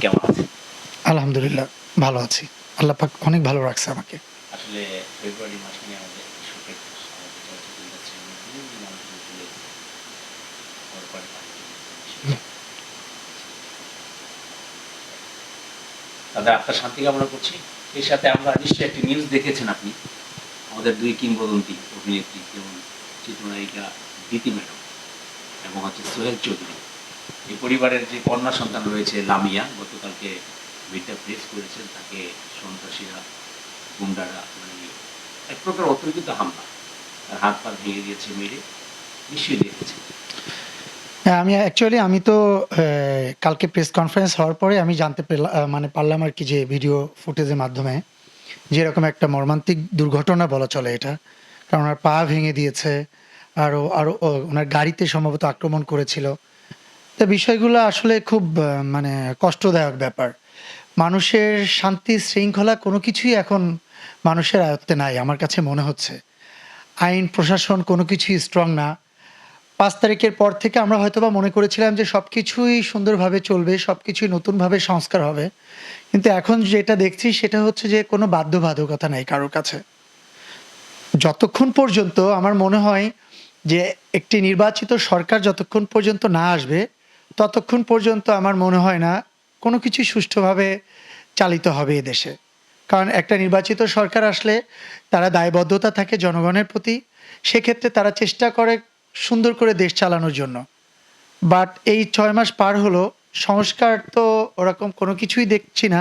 কেমন আছেন? আলহামদুলিল্লাহ ভালো আছি। আল্লাহ পাক অনেক ভালো রাখছে আমাকে। আসলে ফেব্রুয়ারি মাস নিয়ে আমাদের। তাদের আত্মার শান্তি কামনা করছি। সেই সাথে আমরা নিশ্চয়ই একটি নিউজ দেখেছেন আপনি। আমাদের দুই কিংবদন্তি অভিনেত্রী যেমন চিত্রনায়িকা দিতি ম্যাডাম এবং হচ্ছে সোহেল চৌধুরী। এই পরিবারের যে কন্যা সন্তান রয়েছে লামিয়া, গতকালকে মিডটা প্রেস করেছেন, তাকে সন্ত্রাসীরা, গুন্ডারা মানে এক প্রকার অতর্কিত হামলা। তার হাত পা ভেঙে দিয়েছে মেরে, নিশ্চয়ই দেখেছেন হ্যাঁ আমি অ্যাকচুয়ালি আমি তো কালকে প্রেস কনফারেন্স হওয়ার পরে আমি জানতে পেলাম মানে পারলাম আর কি যে ভিডিও ফুটেজের মাধ্যমে যে এরকম একটা মর্মান্তিক দুর্ঘটনা বলা চলে এটা। কারণ ওনার পা ভেঙে দিয়েছে আরও আরও ওনার গাড়িতে সম্ভবত আক্রমণ করেছিল। বিষয়গুলো আসলে খুব মানে কষ্টদায়ক ব্যাপার। মানুষের শান্তি শৃঙ্খলা কোনো কিছুই এখন মানুষের আয়ত্তে নাই, আমার কাছে মনে হচ্ছে। আইন, প্রশাসন কোনো কিছুই স্ট্রং না। পাঁচ তারিখের পর থেকে আমরা হয়তোবা মনে করেছিলাম যে সব কিছুই সুন্দরভাবে চলবে সব কিছুই নতুনভাবে সংস্কার হবে। কিন্তু এখন যেটা দেখছি সেটা হচ্ছে যে কোনো বাধ্যবাধকতা নেই কারোর কাছে। যতক্ষণ পর্যন্ত আমার মনে হয় যে একটি নির্বাচিত সরকার যতক্ষণ পর্যন্ত না আসবে ততক্ষণ পর্যন্ত আমার মনে হয় না কোনো কিছু সুষ্ঠুভাবে চালিত হবে দেশে। কারণ একটা নির্বাচিত সরকার আসলে তারা দায়বদ্ধতা থাকে জনগণের প্রতি, সেক্ষেত্রে তারা চেষ্টা করে সুন্দর করে দেশ চালানোর জন্য। বাট এই ছয় মাস পার হলো, সংস্কার তো ওরকম কোনো কিছুই দেখছি না।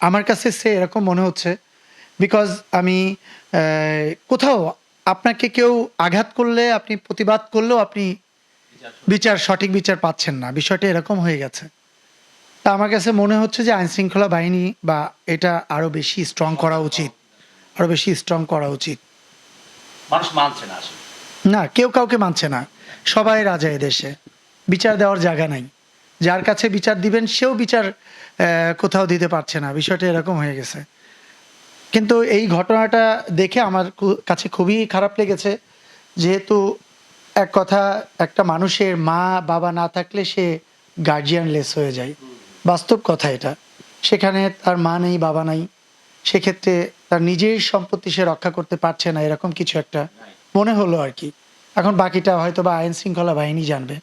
আমার কাছে সে এরকম মনে হচ্ছে বিকজ আমি কোথাও আপনাকে কেউ আঘাত করলে, আপনি প্রতিবাদ করলেও আপনি বিচার সঠিক বিচার পাচ্ছেন না। বিষয়টা এরকম হয়ে গেছে। তা আমার কাছে মনে হচ্ছে যে আইন শৃঙ্খলা বাহিনী বা এটা আরও বেশি স্ট্রং করা উচিত। আরও বেশি স্ট্রং করা উচিত। মানুষ মানছে না না কেউ কাউকে মানছে না। সবাই রাজা দেশে। বিচার দেওয়ার জায়গা নাই। যার কাছে বিচার দিবেন সেও বিচার কোথাও দিতে পারছে না। বিষয়টা এরকম হয়ে গেছে। কিন্তু এই ঘটনাটা দেখে আমার কাছে খুবই খারাপ লেগেছে। যেহেতু এক কথা একটা মানুষের মা বাবা না থাকলে সে গার্জিয়ানলেস হয়ে যায়। বাস্তব কথা এটা। সেখানে তার মা নেই বাবা নাই। সেক্ষেত্রে তার নিজের সম্পত্তি সে রক্ষা করতে পারছে না এরকম কিছু একটা মনে হলো আর কি। এখন বাকিটা হয়তো বা আইন শৃঙ্খলা বাহিনী জানবে।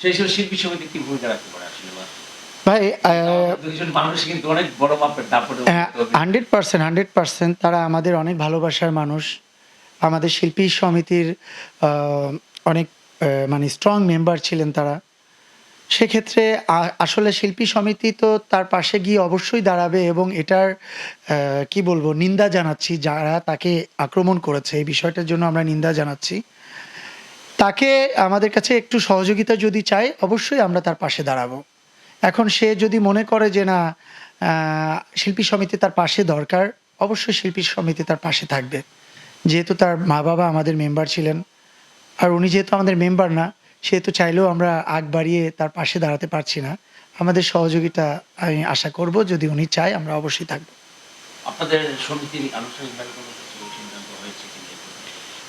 সেই হিসেবে শিল্পী সমিতি কি ভূমিকা রাখতে পারে ভাই হান্ড্রেড পার্সেন্ট হান্ড্রেড পার্সেন্ট তারা আমাদের অনেক ভালোবাসার মানুষ। আমাদের শিল্পী সমিতির অনেক মানে স্ট্রং মেম্বার ছিলেন তারা। সেক্ষেত্রে আসলে শিল্পী সমিতি তো তার পাশে গিয়ে অবশ্যই দাঁড়াবে এবং এটার কি বলব, নিন্দা জানাচ্ছি যারা তাকে আক্রমণ করেছে। এই বিষয়টার জন্য আমরা নিন্দা জানাচ্ছি। তাকে আমাদের কাছে একটু সহযোগিতা যদি চায়, অবশ্যই আমরা তার পাশে দাঁড়াবো। এখন সে যদি মনে করে যে না শিল্পী সমিতি তার পাশে দরকার, অবশ্যই শিল্পী সমিতি তার পাশে থাকবে। যেহেতু তার মা বাবা আমাদের মেম্বার ছিলেন আর উনি যেহেতু আমাদের মেম্বার না সেহেতু চাইলেও আমরা আগ বাড়িয়ে তার পাশে দাঁড়াতে পারছি না। আমাদের সহযোগিতা আমি আশা করব যদি উনি চায় আমরা অবশ্যই থাকব। আপনাদের সমিতির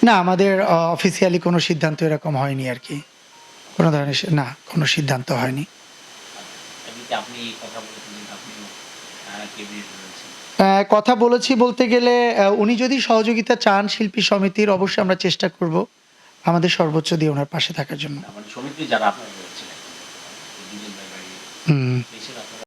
না আমাদের অফিসিয়ালি কোনো সিদ্ধান্ত এরকম হয়নি আর কি। কোনো ধরনের না কোনো সিদ্ধান্ত হয়নি। আপনি কথা বলেছিলেন আপনি কেবিনেট রয়েছেন আহ, কথা বলেছি বলতে গেলে উনি যদি সহযোগিতা চান শিল্পী সমিতির অবশ্যই আমরা চেষ্টা করব আমাদের সর্বোচ্চ দিয়ে ওনার পাশে থাকার জন্য। সমিতি যারা হুম।